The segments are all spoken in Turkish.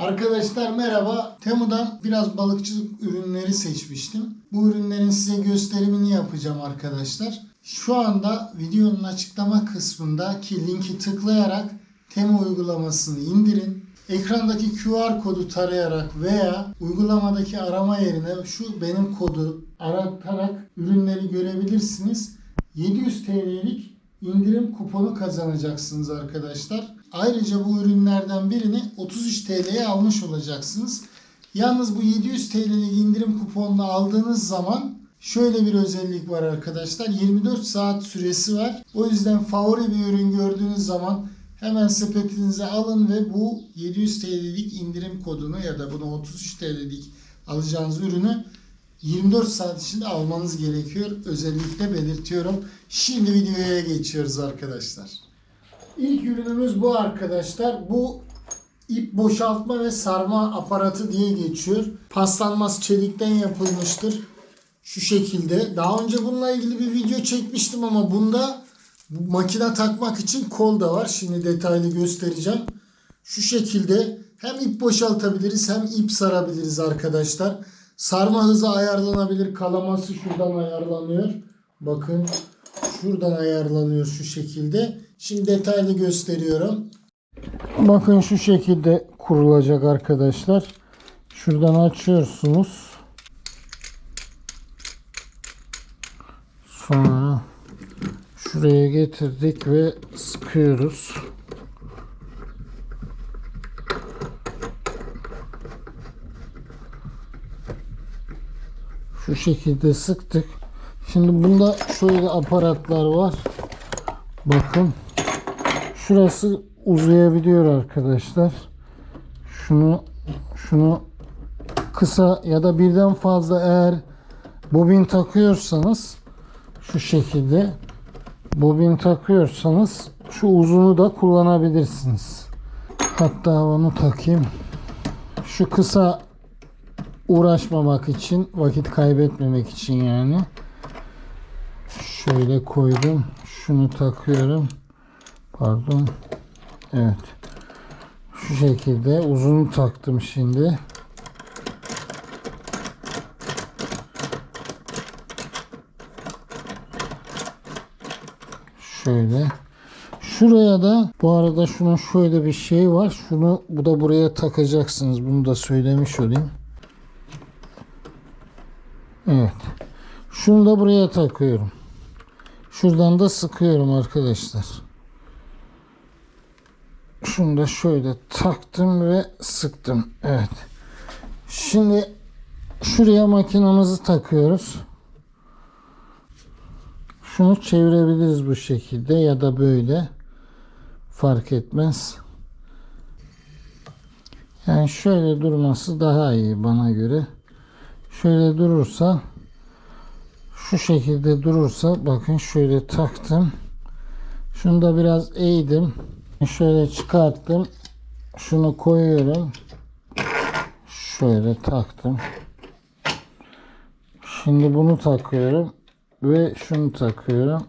Arkadaşlar merhaba. Temu'dan biraz balıkçılık ürünleri seçmiştim. Bu ürünlerin size gösterimini yapacağım arkadaşlar. Şu anda videonun açıklama kısmındaki linki tıklayarak Temu uygulamasını indirin. Ekrandaki QR kodu tarayarak veya uygulamadaki arama yerine şu benim kodu aratarak ürünleri görebilirsiniz. 700 TL'lik indirim kuponu kazanacaksınız arkadaşlar. Ayrıca bu ürünlerden birini 33 TL'ye almış olacaksınız. Yalnız bu 700 TL'lik indirim kuponunu aldığınız zaman şöyle bir özellik var arkadaşlar. 24 saat süresi var. O yüzden favori bir ürün gördüğünüz zaman hemen sepetinize alın ve bu 700 TL'lik indirim kodunu ya da bunu 33 TL'lik alacağınız ürünü 24 saat içinde almanız gerekiyor. Özellikle belirtiyorum. Şimdi videoya geçiyoruz arkadaşlar. İlk ürünümüz bu arkadaşlar. Bu ip boşaltma ve sarma aparatı diye geçiyor. Paslanmaz çelikten yapılmıştır. Şu şekilde. Daha önce bununla ilgili bir video çekmiştim ama bunda bu makine takmak için kol da var. Şimdi detaylı göstereceğim. Şu şekilde hem ip boşaltabiliriz hem ip sarabiliriz arkadaşlar. Sarma hızı ayarlanabilir. Kalaması şuradan ayarlanıyor. Bakın şuradan ayarlanıyor şu şekilde. Şimdi detaylı gösteriyorum. Bakın şu şekilde kurulacak arkadaşlar. Şuradan açıyorsunuz. Sonra şuraya getirdik ve sıkıyoruz. Şu şekilde sıktık. Şimdi bunda şöyle aparatlar var. Bakın. Şurası uzayabiliyor arkadaşlar. Şunu şunu kısa ya da birden fazla eğer bobin takıyorsanız şu şekilde bobin takıyorsanız şu uzunu da kullanabilirsiniz. Hatta onu takayım. Şu kısa uğraşmamak için, vakit kaybetmemek için yani. Şöyle koydum. Şunu takıyorum. Pardon. Evet. Şu şekilde uzun taktım şimdi. Şöyle. Şuraya da bu arada şunun şöyle bir şey var. Şunu bu da buraya takacaksınız. Bunu da söylemiş olayım. Evet. Şunu da buraya takıyorum. Şuradan da sıkıyorum arkadaşlar. Şunu da şöyle taktım ve sıktım. Evet. Şimdi şuraya makinamızı takıyoruz. Şunu çevirebiliriz bu şekilde ya da böyle. Fark etmez. Yani şöyle durması daha iyi bana göre. Şöyle durursa şu şekilde durursa bakın şöyle taktım. Şunu da biraz eğdim. Şöyle çıkarttım. Şunu koyuyorum. Şöyle taktım. Şimdi bunu takıyorum ve şunu takıyorum.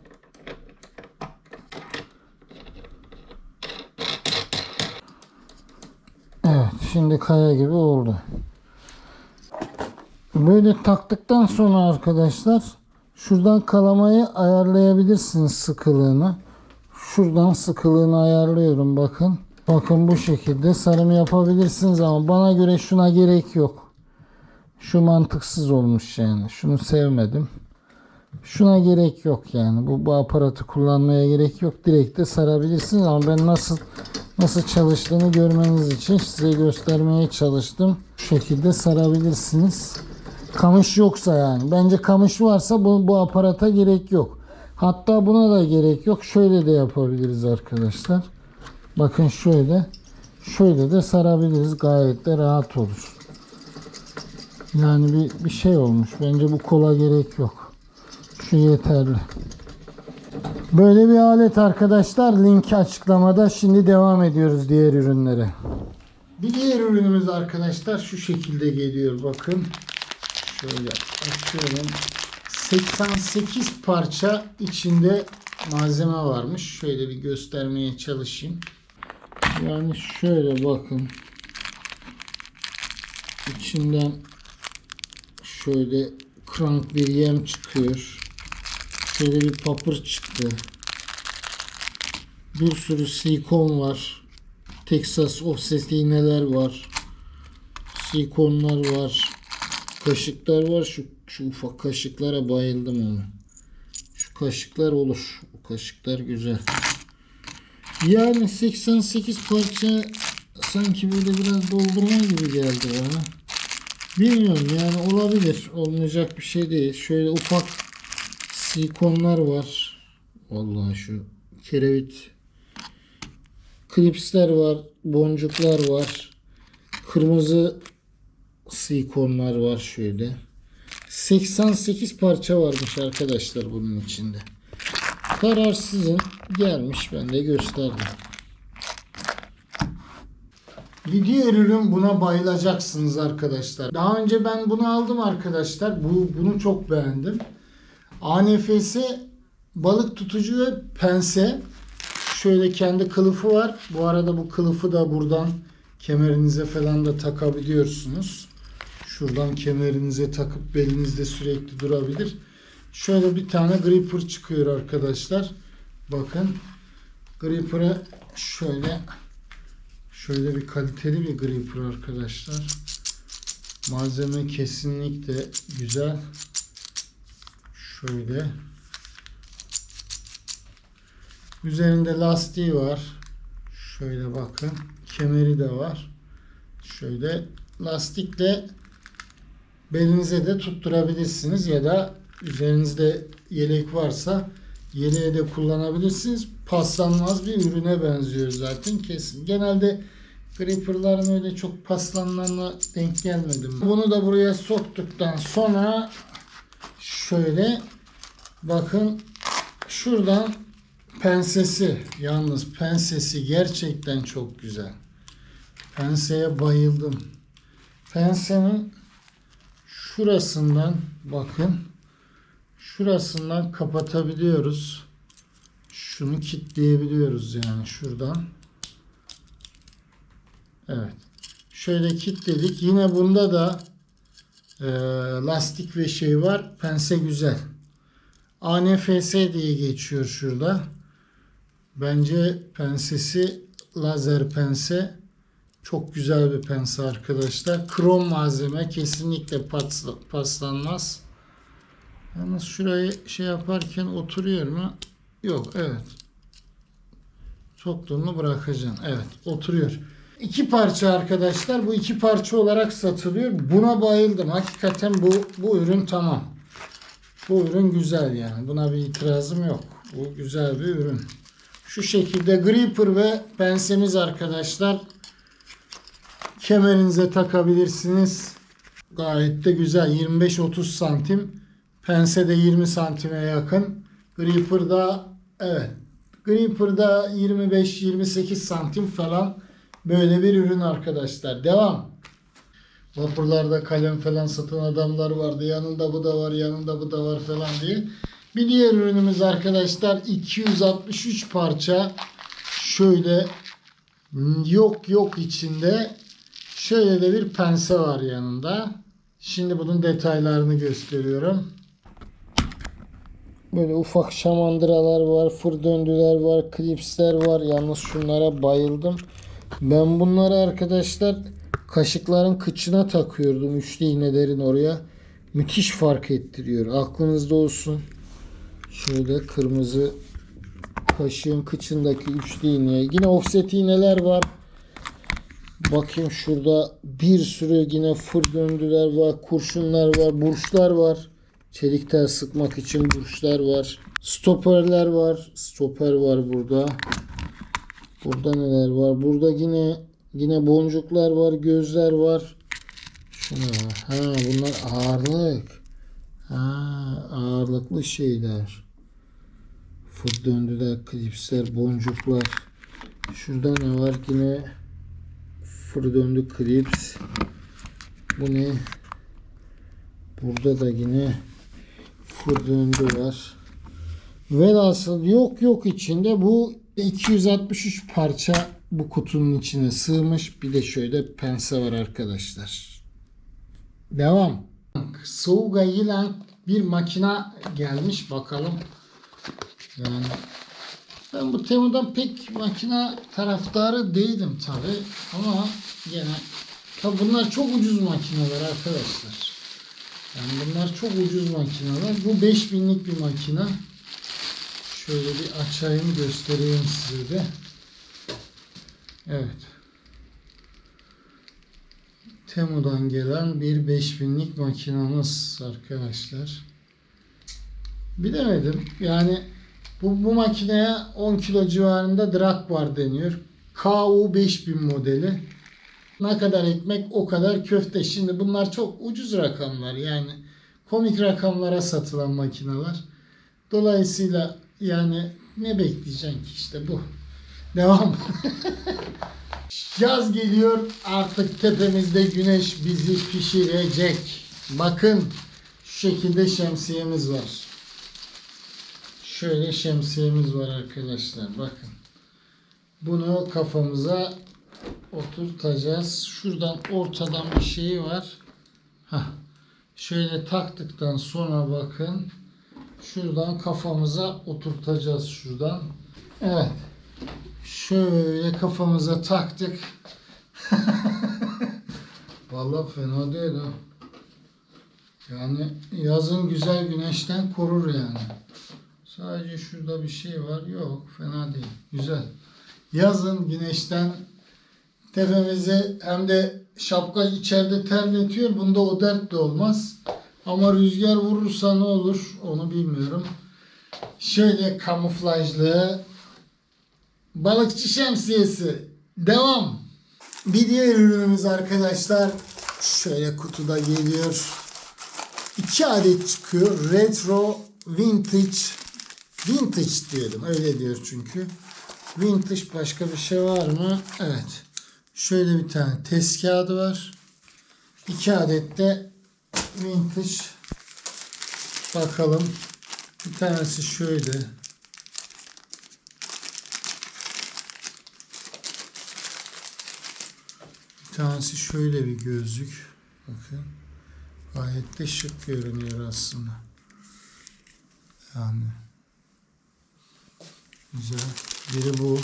Evet, şimdi kaya gibi oldu. Böyle taktıktan sonra arkadaşlar şuradan kalamayı ayarlayabilirsiniz sıkılığını. Şuradan sıkılığını ayarlıyorum bakın. Bakın bu şekilde sarım yapabilirsiniz ama bana göre şuna gerek yok. Şu mantıksız olmuş yani. Şunu sevmedim. Şuna gerek yok yani. Bu, bu aparatı kullanmaya gerek yok. Direkt de sarabilirsiniz ama ben nasıl nasıl çalıştığını görmeniz için size göstermeye çalıştım. Bu şekilde sarabilirsiniz. Kamış yoksa yani. Bence kamış varsa bu, bu aparata gerek yok. Hatta buna da gerek yok. Şöyle de yapabiliriz arkadaşlar. Bakın şöyle. Şöyle de sarabiliriz. Gayet de rahat olur. Yani bir, bir şey olmuş. Bence bu kola gerek yok. Şu yeterli. Böyle bir alet arkadaşlar. Linki açıklamada. Şimdi devam ediyoruz diğer ürünlere. Bir diğer ürünümüz arkadaşlar şu şekilde geliyor. Bakın. Şöyle açıyorum. 88 parça içinde malzeme varmış. Şöyle bir göstermeye çalışayım. Yani şöyle bakın. İçinden şöyle krank bir yem çıkıyor. Şöyle bir papır çıktı. Bir sürü silikon var. Texas offset iğneler var. Silikonlar var. Kaşıklar var. Şu, şu ufak kaşıklara bayıldım ama. Şu kaşıklar olur. Bu kaşıklar güzel. Yani 88 parça sanki böyle biraz doldurma gibi geldi bana. Bilmiyorum yani olabilir. Olmayacak bir şey değil. Şöyle ufak silikonlar var. Vallahi şu kerevit klipsler var. Boncuklar var. Kırmızı silikonlar var şöyle. 88 parça varmış arkadaşlar bunun içinde. Karar sizin. Gelmiş ben de gösterdim. Video ürün buna bayılacaksınız arkadaşlar. Daha önce ben bunu aldım arkadaşlar. Bu bunu çok beğendim. ANFS balık tutucu ve pense. Şöyle kendi kılıfı var. Bu arada bu kılıfı da buradan kemerinize falan da takabiliyorsunuz. Şuradan kemerinize takıp belinizde sürekli durabilir. Şöyle bir tane gripper çıkıyor arkadaşlar. Bakın. Gripper'ı şöyle şöyle bir kaliteli bir gripper arkadaşlar. Malzeme kesinlikle güzel. Şöyle. Üzerinde lastiği var. Şöyle bakın. Kemeri de var. Şöyle lastikle belinize de tutturabilirsiniz ya da üzerinizde yelek varsa yeleğe de kullanabilirsiniz. Paslanmaz bir ürüne benziyor zaten kesin. Genelde gripperların öyle çok paslanlarına denk gelmedim. Bunu da buraya soktuktan sonra şöyle bakın şuradan pensesi yalnız pensesi gerçekten çok güzel. Penseye bayıldım. Pensenin şurasından bakın şurasından kapatabiliyoruz. Şunu kilitleyebiliyoruz yani şuradan. Evet. Şöyle kilitledik. Yine bunda da e, lastik ve şey var. Pense güzel. ANFS diye geçiyor şurada. Bence pensesi lazer pense. Çok güzel bir pense arkadaşlar. Krom malzeme kesinlikle pasla- paslanmaz. Yalnız şurayı şey yaparken oturuyor mu? Yok evet. Soktuğunu bırakacaksın. Evet oturuyor. İki parça arkadaşlar. Bu iki parça olarak satılıyor. Buna bayıldım. Hakikaten bu, bu ürün tamam. Bu ürün güzel yani. Buna bir itirazım yok. Bu güzel bir ürün. Şu şekilde gripper ve pensemiz arkadaşlar. Kemerinize takabilirsiniz. Gayet de güzel. 25-30 santim. Pense de 20 santime yakın. Gripper'da evet. Gripper'da 25-28 santim falan böyle bir ürün arkadaşlar. Devam. Vapurlarda kalem falan satan adamlar vardı. Yanında bu da var, yanında bu da var falan diye. Bir diğer ürünümüz arkadaşlar 263 parça şöyle yok yok içinde şöyle de bir pense var yanında. Şimdi bunun detaylarını gösteriyorum. Böyle ufak şamandıralar var, fır döndüler var, klipsler var. Yalnız şunlara bayıldım. Ben bunları arkadaşlar kaşıkların kıçına takıyordum. Üçlü iğnelerin oraya. Müthiş fark ettiriyor. Aklınızda olsun. Şöyle kırmızı kaşığın kıçındaki üçlü iğneye. Yine offset iğneler var. Bakayım şurada bir sürü yine fır döndüler var. Kurşunlar var. Burçlar var. Çelik tel sıkmak için burçlar var. Stoperler var. Stoper var burada. Burada neler var? Burada yine yine boncuklar var, gözler var. Şuna. Ha bunlar ağırlık. Ha ağırlıklı şeyler. Fır döndüler, klipsler, boncuklar. Şurada ne var? Yine fır döndü klips. Bu ne? Burada da yine fır döndü var. Velhasıl yok yok içinde bu 263 parça bu kutunun içine sığmış. Bir de şöyle pense var arkadaşlar. Devam. Souga yılan bir makina gelmiş bakalım. Yani ben bu Temu'dan pek makina taraftarı değilim tabi ama gene tabi bunlar çok ucuz makineler arkadaşlar. Yani bunlar çok ucuz makineler. Bu 5000'lik bir makine. Şöyle bir açayım göstereyim size de. Evet. Temu'dan gelen bir 5000'lik makinamız arkadaşlar. Bilemedim. Yani bu, bu makineye 10 kilo civarında drag var deniyor. KU 5000 modeli. Ne kadar ekmek o kadar köfte. Şimdi bunlar çok ucuz rakamlar. Yani komik rakamlara satılan makineler. Dolayısıyla yani ne bekleyeceksin ki işte bu. Devam. Yaz geliyor artık tepemizde güneş bizi pişirecek. Bakın şu şekilde şemsiyemiz var. Şöyle şemsiyemiz var arkadaşlar bakın. Bunu kafamıza oturtacağız. Şuradan ortadan bir şey var. Hah. Şöyle taktıktan sonra bakın. Şuradan kafamıza oturtacağız şuradan. Evet. Şöyle kafamıza taktık. Vallahi fena değil ha. Yani yazın güzel güneşten korur yani. Sadece şurada bir şey var. Yok fena değil. Güzel. Yazın güneşten tepemizi hem de şapka içeride terletiyor. Bunda o dert de olmaz. Ama rüzgar vurursa ne olur onu bilmiyorum. Şöyle kamuflajlı balıkçı şemsiyesi. Devam. Bir diğer ürünümüz arkadaşlar şöyle kutuda geliyor. İki adet çıkıyor. Retro Vintage Vintage diyelim. Öyle diyor çünkü. Vintage başka bir şey var mı? Evet. Şöyle bir tane test kağıdı var. İki adet de vintage. Bakalım. Bir tanesi şöyle. Bir tanesi şöyle bir gözlük. Bakın. Gayet de şık görünüyor aslında. Yani güzel. Biri bu.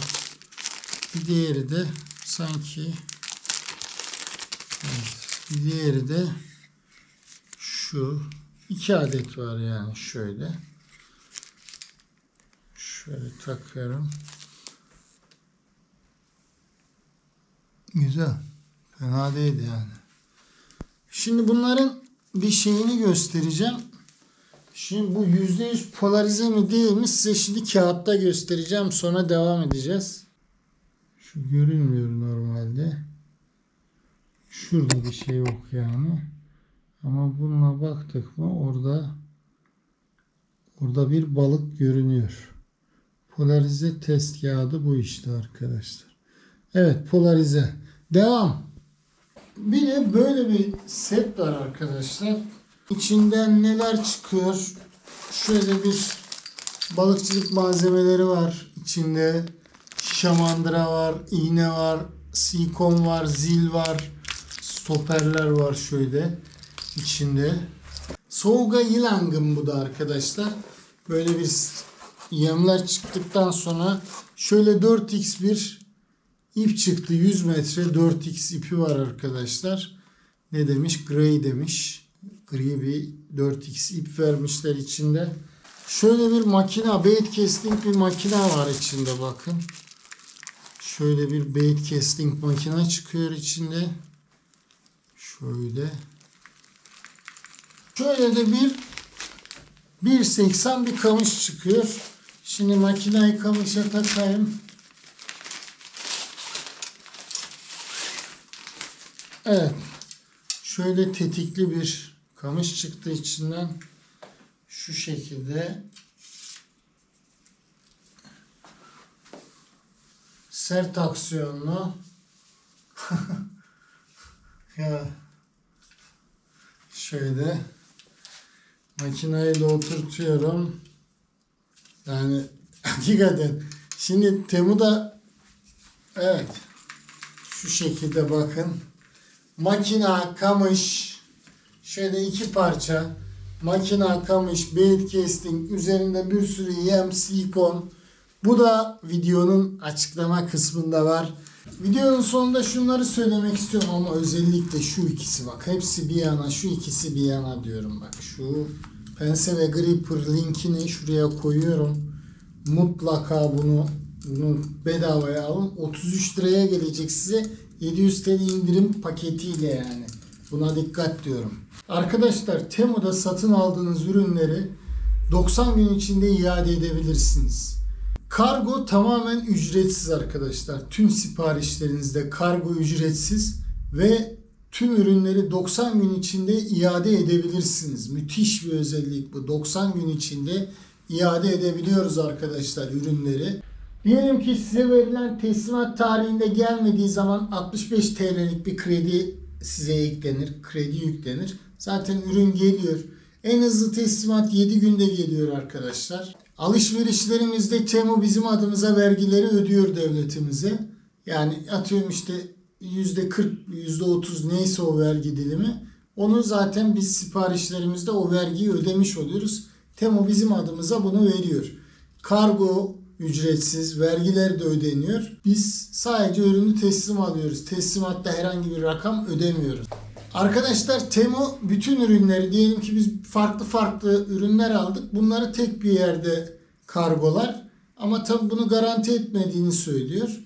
Bir diğeri de sanki evet, bir diğeri de şu. iki adet var yani şöyle. Şöyle takıyorum. Güzel. Fena değil yani. Şimdi bunların bir şeyini göstereceğim. Şimdi bu %100 polarize mi değil mi size şimdi kağıtta göstereceğim. Sonra devam edeceğiz. Şu görünmüyor normalde. Şurada bir şey yok yani. Ama bununla baktık mı orada orada bir balık görünüyor. Polarize test kağıdı bu işte arkadaşlar. Evet polarize. Devam. Bir de böyle bir set var arkadaşlar. İçinden neler çıkıyor? Şöyle bir balıkçılık malzemeleri var içinde. Şamandıra var, iğne var, silikon var, zil var, stoperler var şöyle içinde. Soğuga yılangın bu da arkadaşlar. Böyle bir yemler çıktıktan sonra şöyle 4x bir ip çıktı. 100 metre 4x ipi var arkadaşlar. Ne demiş? Gray demiş. Gri bir 4x ip vermişler içinde. Şöyle bir makina, bait casting bir makina var içinde bakın. Şöyle bir bait casting makina çıkıyor içinde. Şöyle. Şöyle de bir 1.80 bir kamış çıkıyor. Şimdi makinayı kamışa takayım. Evet. Şöyle tetikli bir kamış çıktı içinden. Şu şekilde. Sert aksiyonlu. Ya. Şöyle. Makinayı da oturtuyorum. Yani hakikaten. Şimdi Temu'da evet. Şu şekilde bakın. Makina, kamış Şöyle iki parça makina, kamış, bait casting, üzerinde bir sürü yem, silikon. Bu da videonun açıklama kısmında var. Videonun sonunda şunları söylemek istiyorum ama özellikle şu ikisi bak. Hepsi bir yana, şu ikisi bir yana diyorum bak. Şu pense ve gripper linkini şuraya koyuyorum. Mutlaka bunu bunu bedavaya alın. 33 liraya gelecek size. 700 TL indirim paketiyle yani. Buna dikkat diyorum. Arkadaşlar Temu'da satın aldığınız ürünleri 90 gün içinde iade edebilirsiniz. Kargo tamamen ücretsiz arkadaşlar. Tüm siparişlerinizde kargo ücretsiz ve tüm ürünleri 90 gün içinde iade edebilirsiniz. Müthiş bir özellik bu. 90 gün içinde iade edebiliyoruz arkadaşlar ürünleri. Diyelim ki size verilen teslimat tarihinde gelmediği zaman 65 TL'lik bir kredi size eklenir. Kredi yüklenir. Zaten ürün geliyor. En hızlı teslimat 7 günde geliyor arkadaşlar. Alışverişlerimizde Temu bizim adımıza vergileri ödüyor devletimize. Yani atıyorum işte %40, %30 neyse o vergi dilimi. Onu zaten biz siparişlerimizde o vergiyi ödemiş oluyoruz. Temu bizim adımıza bunu veriyor. Kargo ücretsiz, vergiler de ödeniyor. Biz sadece ürünü teslim alıyoruz. Teslimatta herhangi bir rakam ödemiyoruz. Arkadaşlar Temu bütün ürünleri diyelim ki biz farklı farklı ürünler aldık. Bunları tek bir yerde kargolar. Ama tabi bunu garanti etmediğini söylüyor.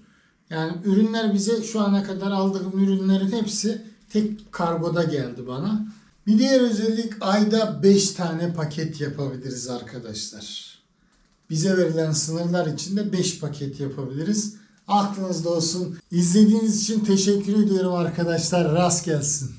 Yani ürünler bize şu ana kadar aldığım ürünlerin hepsi tek kargoda geldi bana. Bir diğer özellik ayda 5 tane paket yapabiliriz arkadaşlar. Bize verilen sınırlar içinde 5 paket yapabiliriz. Aklınızda olsun. İzlediğiniz için teşekkür ediyorum arkadaşlar. Rast gelsin.